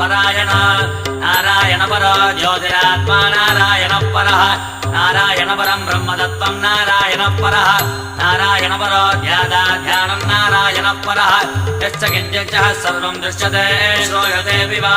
పరాయణ. నారాయణ పరో జ్యోతిరాత్మా నారాయణ పర. నారాయణ పరం బ్రహ్మతత్వం నారాయణ పర. నారాయణ పరో ధ్యాదా నారాయణ పర. యశ్చ దృశ్యతే శ్రూయతే వివా.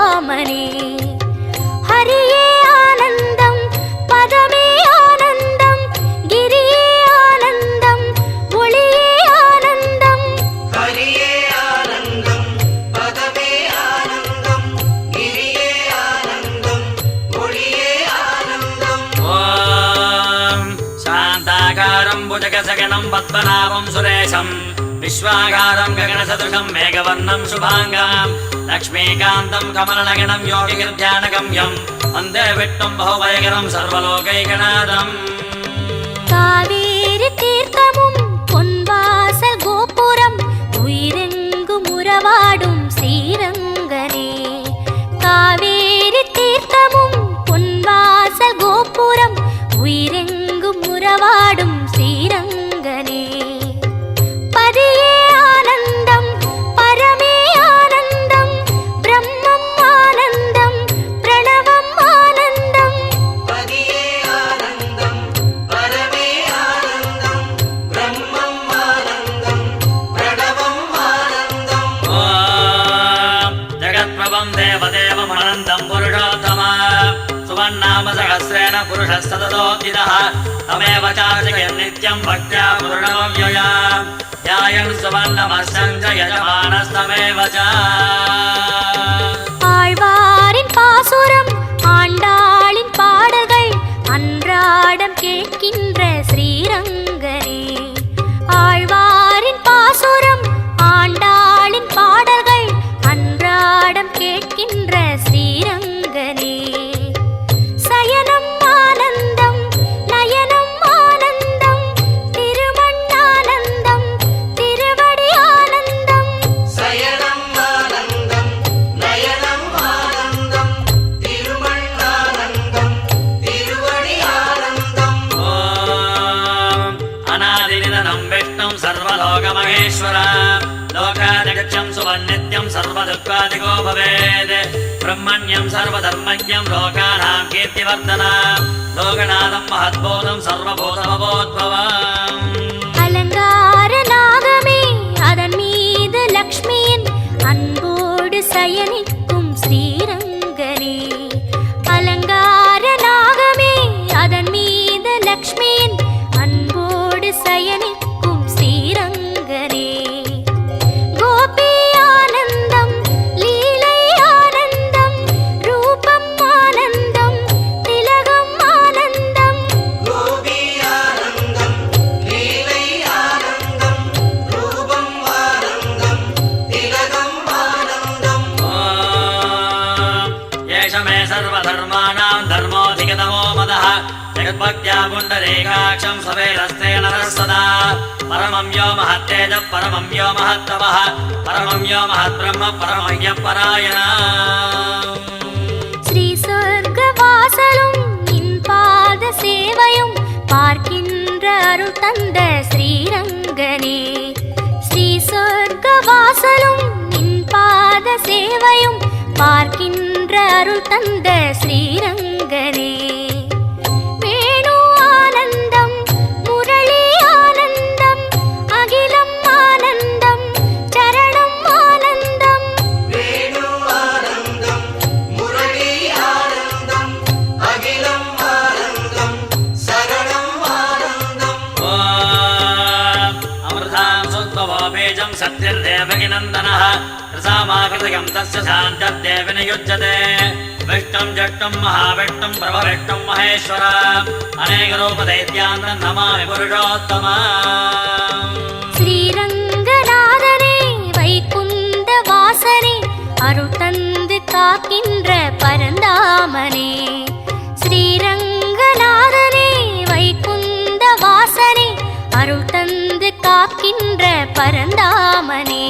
भुजगजगणम् पद्मनाभम् सुरेशम् विश्वागारम् गगनसदृशम् मेघवर्णम् शुभाङ्गाम् लक्ष्मीकान्तम् कमलनगणम् योगिकृत्यानगम्यम् वन्दे विट्टम् बहुवयगरम् सर्वलोकैकनादम् कावेरि तीर्थमुम् ஸ்ரீரங்கனே. பதியே ஆனந்தம் பரமே ஆனந்தம் பிரம்மம் ஆனந்தம் பிரணவம் ஆனந்தம். பதியே ஆனந்தம் பரமே ஆனந்தம் பிரம்மம் ஆனந்தம் பிரணவம் ஆனந்தம். ஜெகத்பிரபம் தேவதேவம் ஆனந்தம் புருஷா सुवन्नाम सहस्रेण पुरुषस्तदोदितः तमेव चार्जयन् नित्यं भक्त्या पूर्णमव्यया ध्यायन् सुवर्णमस्यं च यजमानस्तमेव च लोकादिगच्छं सुवन्नित्यं सर्वदुःखादिको भवेत् ब्रह्मण्यं सर्वधर्मज्ञं लोकानां कीर्तिवर्धन लोकनाथं महद्बोधं सर्वभूतमवोद्भवम् सर्वधर्माणां धर्मोऽधिगतमो मदः जगद्भक्त्या पुण्डरीकाक्षं सवेरस्ते नरः सदा परमं यो महत्तेजः परमं यो महत्तमः परमं यो महद्ब्रह्म परमय्यः परायणा ஸ்ரீ சொர்க்க வாசலும் நின் பாத சேவையும் பார்க்கின்ற அருள் தந்த ஸ்ரீரங்கனே ஸ்ரீ சொர்க்க வாசலும் நின் பாத சேவையும் பார்க்கின்ற அருள் தந்த ஸ்ரீரங்கனே. வேணு ஆனந்தம் முரளி ஆனந்தம் அகிலம் रसामाकृतयम् तस्य सान्तद्देविनयुज्यते विष्टम् जट्टम् महाविष्टम् प्रभविष्टम् महेश्वर अनेकरूपदैत्यान्तम् नमामि पुरुषोत्तमा ஸ்ரீரங்கநாதனே வைகுந்த வாசனே அருள் தந்து காக்கின்ற பரந்தாமனே ஸ்ரீரங்கநாதனே வைகுந்த வாசனே அருள் தந்து காக்கின்ற பரந்தாமனே